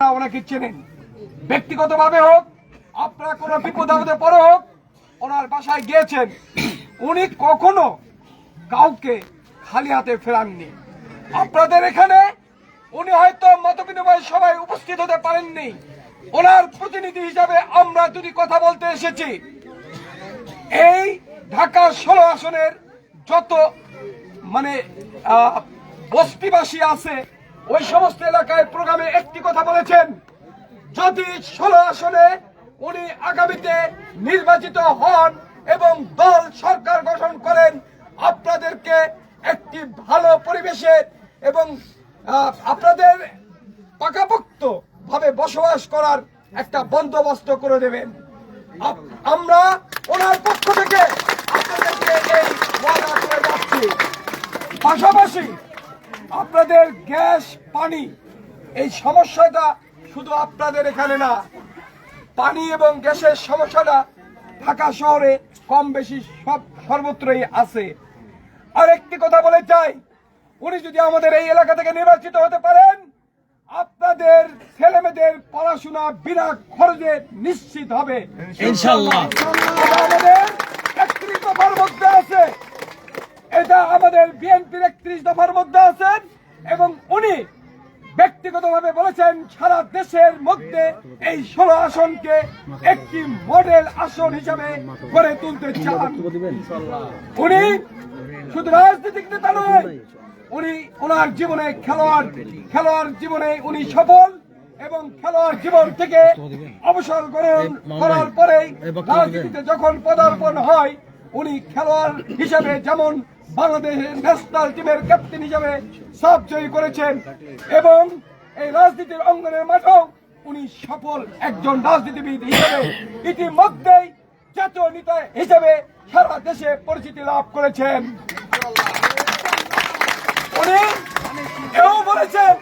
ওনাকে চেনেন। ব্যক্তিগতভাবে হোক, আপনারা কোনো বিপদ আপদে পড়ে হোক, ওনার বাসায় গিয়েছেন। উনি কখনো কাউকে খালি হাতে ফেরাননি। আপনাদের এখানে উনি হয়তো মত বিনিময় সবাই উপস্থিত হতে পারেননি। ওনার প্রতিনিধি হিসাবে আমরা যদি কথা বলতে এসেছি। এই ঢাকা ষোলো আসনের যত মানে বস্তিবাসী আছে ওই সমস্ত এলাকায় প্রোগ্রামে একটি কথা বলেছেন। যদি ষোলো আসনে উনি আগামীতে নির্বাচিত হন এবং দল সরকার গঠন করেন, আপনাদেরকে একটি ভালো পরিবেশে এবং আপনাদের পাকাপোক্ত ভাবে বসবাস করার একটা বন্দোবস্ত করে দেবেন। আমরা ওনার পক্ষ থেকে আপনাদেরকে এই পাশাপাশি আপনাদের গ্যাস পানি এই সমস্যাটা শুধু আপনাদের এখানে না পানি এবং গ্যাসের সমস্যাটা ঢাকা শহরে কম বেশি সব সর্বত্রই আছে। আর একটি কথা বলে চাই উনি যদি আমাদের এই এলাকা থেকে নির্বাচিত হতে পারেন আপনাদের ছেলেমেয়েদের পড়াশোনা বিনা খরচে নিশ্চিত হবে। ইনশাল্লাহ আমাদের মধ্যে আছে। এটা আমাদের বিএনপির একত্রিশ দফার মধ্যে আছেন এবং উনি ব্যক্তিগতভাবে বলেছেন সারা দেশের মধ্যে এই ষোলো আসনকে একটি মডেল আসন হিসাবে গড়ে তুলতে চান। উনি শুধু রাজনৈতিক নেতা নয়, উনি ওনার জীবনে খেলোয়াড় খেলোয়াড় জীবনে উনি সফল এবং খেলোয়াড় জীবন থেকে অবসর গ্রহণ করার পরেই রাজনীতিতে যখন পদার্পণ হয়, উনি খেলোয়াড় হিসেবে যেমন বাংলাদেশের ন্যাশনাল টিমের ক্যাপ্টেন হিসেবে সাফ জয়ী করেছেন এবং এই রাজনীতির অঙ্গনের মাঠেও উনি সফল একজন রাজনীতিবিদ হিসেবে ইতিমধ্যেই জাতীয় নেতা হিসেবে সারা দেশে পরিচিতি লাভ করেছেন। উনি এও বলেছেন,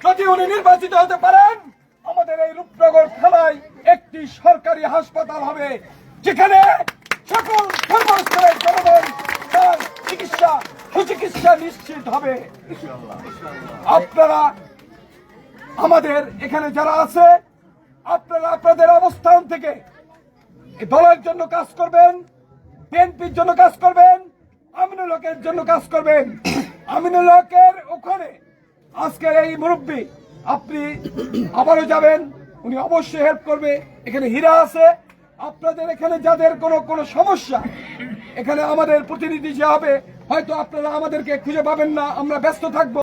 যদি উনি নির্বাচিত হতে পারেন, আমাদের এই রূপনগর থানায় একটি সরকারি হাসপাতাল হবে, যেখানে সকল সর্বস্তরের জনগণ সুচিকিৎসা নিশ্চিত হবে। আপনারা আমাদের এখানে যারা আছে, আপনারা আপনাদের অবস্থান থেকে দলের জন্য কাজ করবেন, বিএনপির জন্য কাজ করবেন, আমিনুল হকের জন্য কাজ করবেন। আমিনুল হকের ওখানে আজকের এই মুরব্বী, আপনি আবারও যাবেন, উনি অবশ্যই হেল্প করবে। এখানে হীরা আছে। আপনাদের এখানে যাদের কোনো কোনো সমস্যা, এখানে আমাদের প্রতিনিধি যে হবে হয়তো আপনারা আমাদেরকে খুঁজে পাবেন না আমরা ব্যস্ত থাকব।